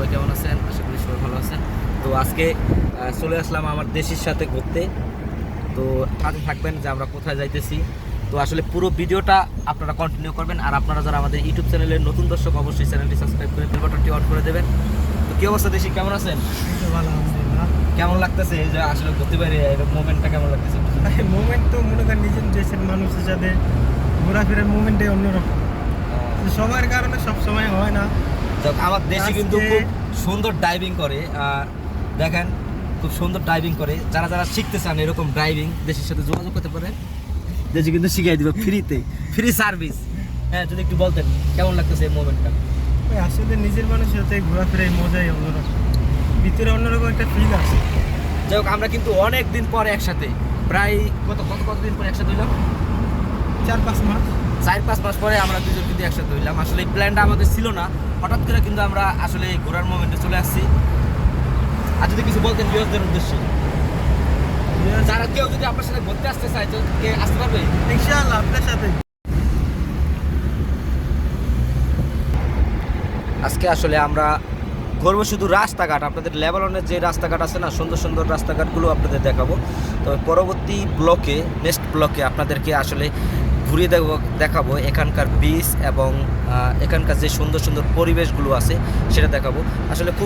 সবাই কেমন আছেন? আশা করি সবাই ভালো আছেন। তো আজকে চলে আসলাম আমার দেশের সাথে ঘুরতে। তো সাথে থাকবেন যে আমরা কোথায় যাইতেছি। তো আসলে পুরো ভিডিওটা আপনারা কন্টিনিউ করবেন। আর আপনারা যারা আমাদের ইউটিউব চ্যানেলের নতুন দর্শক অবশ্যই চ্যানেলটি সাবস্ক্রাইব করে বেল বাটনটি অন করে দেবেন। তো কী অবস্থা দেশি কেমন আছেন? কেমন লাগতেছে এই যে আসলে ঘুরতে পারি মোমেন্টটা কেমন লাগতেছে মোমেন্ট তো মনে করেন নিজের দেশের মানুষের সাথে ঘোরাফেরার মোমেন্টে অন্যরকম। সবার কারণে সব সময় হয় না। আমার দেশে কিন্তু খুব সুন্দর ড্রাইভিং করে আর দেখেন খুব সুন্দর ড্রাইভিং করে। যারা যারা শিখতে চান এরকম ড্রাইভিং দেশের সাথে যোগাযোগ করতে পারে দেশে কিন্তু শিখিয়ে দিবে ফ্রিতে ফ্রি সার্ভিস হ্যাঁ যদি একটু বলতেন কেমন লাগতেছে এই মোমেন্টটা আসলে নিজের মানুষের সাথে ঘোরাফেরাই মজাই অন্যরকম। ভিতরে অন্যরকম একটা ফিল আছে। যাই হোক আমরা কিন্তু অনেক দিন পরে একসাথে প্রায় কত কত কতদিন পরে একসাথে হইলাম চার পাঁচ মাস। চার পাঁচ মাস পরে আমরা দুজন কিন্তু একসাথে হইলাম। আসলে এই প্ল্যানটা আমাদের ছিল না। হঠাৎ করে কিন্তু আমরা আসলে ঘোরার মোমেন্টে চলে আসছি। আর যদি কিছু বলতেন বিরোধদের উদ্দেশ্যে? যারা কেউ যদি আপনার সাথে ঘুরতে আসতে চায় তো কে আসতে পারবে? ইনশাআল্লাহ আপনার সাথে। আজকে আসলে আমরা ঘুরবো শুধু রাস্তাঘাট। আপনাদের লেবাননের যে রাস্তাঘাট আছে না সুন্দর সুন্দর রাস্তাঘাটগুলো আপনাদের দেখাবো। তবে পরবর্তী ব্লকে নেক্সট ব্লকে আপনাদেরকে আসলে ঘুরিয়ে দেখো দেখাবো এখানকার বিচ এবং এখানকার যে সুন্দর সুন্দর পরিবেশগুলো আছে, সেটা দেখাবো। আসলে খুব